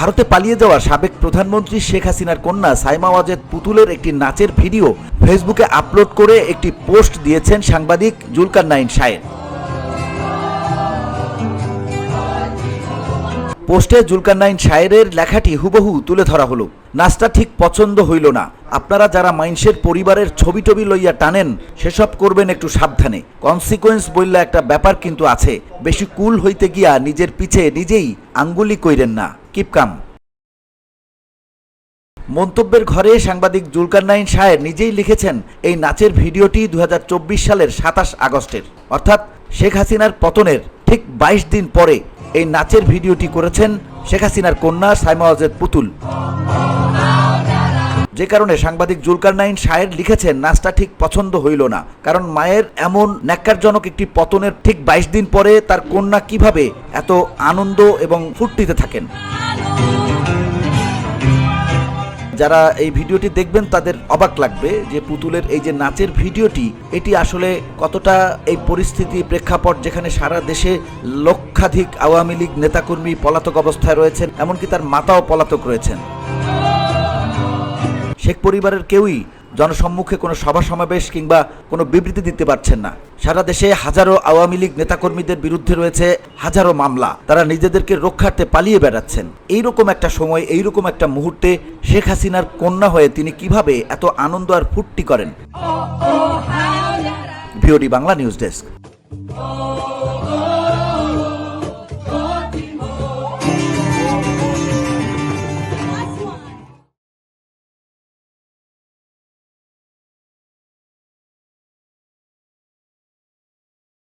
ভারতে পালিয়ে যাওয়া সাবেক প্রধানমন্ত্রী শেখ হাসিনার কন্যা সাইমা ওয়াজেদ পুতুলের একটি নাচের ভিডিও ফেসবুকে আপলোড করে একটি পোস্ট দিয়েছেন সাংবাদিক জুলকার নাইন শায়ের পোস্টে জুলকারনাইন শায়েরের লেখাটি হুবহু তুলে ধরা হলো। নাচটা ঠিক পছন্দ হইল না। আপনারা যারা মাইন্সের পরিবারের ছবি টবি লইয়া টানেন, সেসব করবেন একটু সাবধানে। কনসিকোয়েন্স বললে একটা ব্যাপার কিন্তু আছে। বেশি কুল হইতে গিয়া নিজের পিছে নিজেই আঙ্গুলি কইরেন না। কিপকাম মন্তব্যের ঘরে সাংবাদিক জুলকারনাইন শায়ের নিজেই লিখেছেন, এই নাচের ভিডিওটি দু হাজার চব্বিশ সালের সাতাশ আগস্টের। অর্থাৎ শেখ হাসিনার পতনের ঠিক বাইশ দিন পরে এই নাচের ভিডিওটি করেছেন শেখ হাসিনার কন্যা সাইমা ওয়াজেদ পুতুল। যে কারণে সাংবাদিক জুলকারনাইন শায়ের লিখেছেন, নাচটা ঠিক পছন্দ হইল না। কারণ মায়ের এমন ন্যাক্কারজনক একটি পতনের ঠিক বাইশ দিন পরে তার কন্যা কীভাবে এত আনন্দ এবং ফুর্তিতে থাকেন? যারা এই ভিডিওটি দেখবেন তাদের অবাক লাগবে যে পুতুলের এই যে নাচের ভিডিওটি, এটি আসলে কতটা এই পরিস্থিতি প্রেক্ষাপট যেখানে সারা দেশে লক্ষাধিক আওয়ামী লীগ নেতাকর্মী পলাতক অবস্থায় রয়েছেন, এমনকি তার মাতাও পলাতক রয়েছেন। শেখ পরিবারের কেউই জনসম্মুখে কোনো সভা সমাবেশ কিংবা কোনো বিবৃতি দিতে পারছেন না। সারা দেশে হাজারো আওয়ামী লীগ নেতাকর্মীদের বিরুদ্ধে রয়েছে হাজারো মামলা। তারা নিজেদেরকে রক্ষার্থে পালিয়ে বেড়াচ্ছেন। এইরকম একটা সময়, এইরকম একটা মুহূর্তে শেখ হাসিনার কন্যা হয়ে তিনি কীভাবে এত আনন্দ আর ফুর্তি করেন? VOD Bangla news desk.